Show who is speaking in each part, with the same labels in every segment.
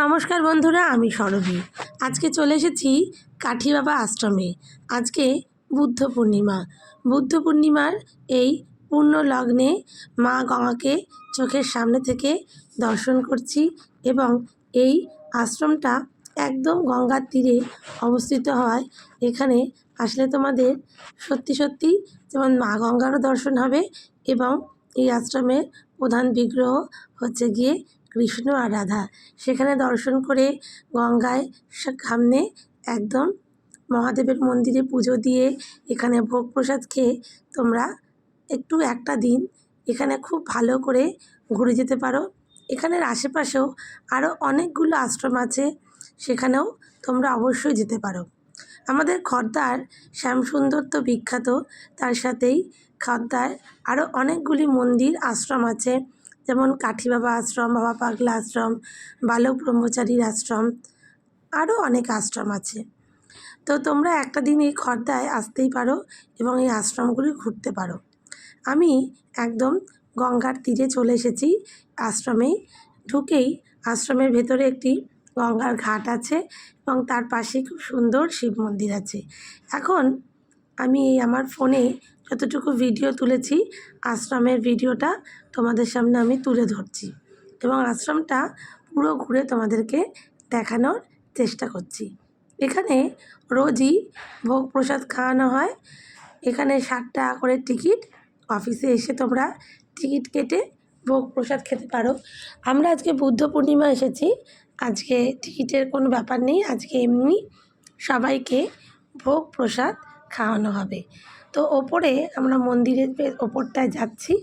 Speaker 1: নমস্কার বন্ধুরা, আমি সরবী। আজকে চলে এসেছি কাঠি বাবা আশ্রমে। আজকে বুদ্ধ পূর্ণিমা। বুদ্ধ পূর্ণিমার এই পূর্ণ লগ্নে মা গঙ্গাকে চোখের সামনে থেকে দর্শন করছি এবং এই আশ্রমটা একদম গঙ্গার তীরে অবস্থিত হয়। এখানে আসলে তোমাদের সত্যি সত্যি যেমন মা গঙ্গারও দর্শন হবে এবং এই আশ্রমের প্রধান বিগ্রহ হচ্ছে গিয়ে কৃষ্ণ আর রাধা। সেখানে দর্শন করে গঙ্গায় সামনে একদম মহাদেবের মন্দিরে পুজো দিয়ে এখানে ভোগ প্রসাদ খেয়ে তোমরা একটু একটা দিন এখানে খুব ভালো করে ঘুরে যেতে পারো। এখানের আশেপাশেও আরও অনেকগুলো আশ্রম আছে, সেখানেও তোমরা অবশ্যই যেতে পারো। আমাদের খর্দার শ্যামসুন্দর তো বিখ্যাত, তার সাথেই খর্দায় আরও অনেকগুলি মন্দির, আশ্রম আছে। যেমন কাঠি বাবা আশ্রম, বাবা পাগলা আশ্রম, বালক ব্রহ্মচারীর আশ্রম, আরও অনেক আশ্রম আছে। তো তোমরা একটা দিন এই খর্দায় আসতেই পারো এবং এই আশ্রমগুলি ঘুরতে পারো। আমি একদম গঙ্গার তীরে চলে এসেছি আশ্রমে। ঢুকেই আশ্রমের ভেতরে একটি গঙ্গার ঘাট আছে এবং তার পাশে খুব সুন্দর শিব মন্দির আছে। এখন আমি এই আমার ফোনে যতটুকু ভিডিও তুলেছি, আশ্রমের ভিডিওটা তোমাদের সামনে আমি তুলে ধরছি এবং আশ্রমটা পুরো ঘুরে তোমাদেরকে দেখানোর চেষ্টা করছি। এখানে রোজই ভোগ প্রসাদ খাওয়ানো হয়। এখানে ষাট টাকা করে টিকিট, অফিসে এসে তোমরা টিকিট কেটে ভোগ প্রসাদ খেতে পারো। আমরা আজকে বুদ্ধ পূর্ণিমা এসেছি, আজকে টিকিটের কোনো ব্যাপার নেই, আজকে এমনি সবাইকে ভোগ প্রসাদ খাওয়ানো হবে। তো ওপরে আমরা মন্দিরের ওপরটায় যাচ্ছি।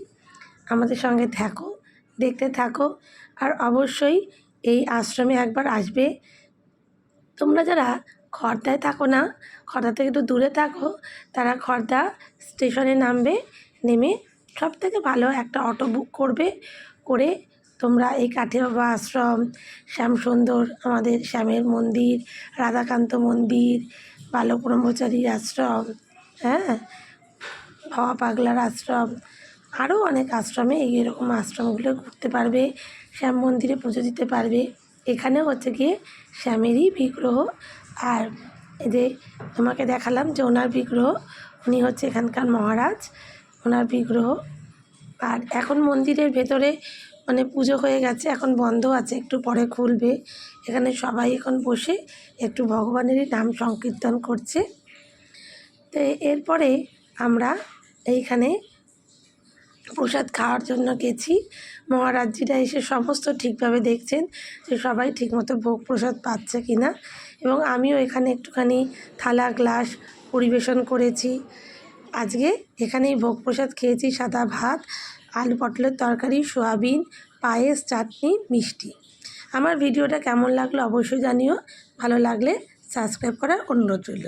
Speaker 1: আমাদের সঙ্গে থাকো, দেখতে থাকো। আর অবশ্যই এই আশ্রমে একবার আসবে। তোমরা যারা খর্দায় থাকো না, খর্দা থেকে একটু দূরে থাকো, তারা খর্দা স্টেশনে নামবে, নেমে সব থেকে ভালো একটা অটো বুক করবে, করে তোমরা এই কাঠে বাবা আশ্রম, শ্যামসুন্দর, আমাদের শ্যামের মন্দির, রাধাকান্ত মন্দির বালক ব্রহ্মচারীর আশ্রম হ্যাঁ? ভাবা পাগলার আশ্রম, আরও অনেক আশ্রমে এরকম আশ্রমগুলো ঘুরতে পারবে, শ্যাম মন্দিরে পুজো দিতে পারবে। এখানে হচ্ছে গিয়ে শ্যামেরই বিগ্রহ। আর যে তোমাকে দেখালাম যে ওনার বিগ্রহ, উনি হচ্ছে এখানকার মহারাজ, ওনার বিগ্রহ। আর এখন মন্দিরের ভেতরে মানে পুজো হয়ে গেছে, এখন বন্ধ আছে, একটু পরে খুলবে। এখানে সবাই এখন বসে একটু ভগবানেরই নাম সংকীর্তন করছে। তো এরপরে আমরা এইখানে প্রসাদ খাওয়ার জন্য গেছি। মহারাজ্যিরা এসে সমস্ত ঠিকভাবে দেখছেন যে সবাই ঠিকমতো ভোগ প্রসাদ পাচ্ছে কি না এবং আমিও এখানে একটুখানি থালা, গ্লাস পরিবেশন করেছি। আজকে এখানেই ভোগ প্রসাদ খেয়েছি, সাদা ভাত। আলু পটলের তরকারি, সোয়াবিন, পায়েস, চাটনি, মিষ্টি। আমার ভিডিওটা কেমন লাগল অবশ্যই জানিও। ভালো লাগলে সাবস্ক্রাইব করার অনুরোধ রইল।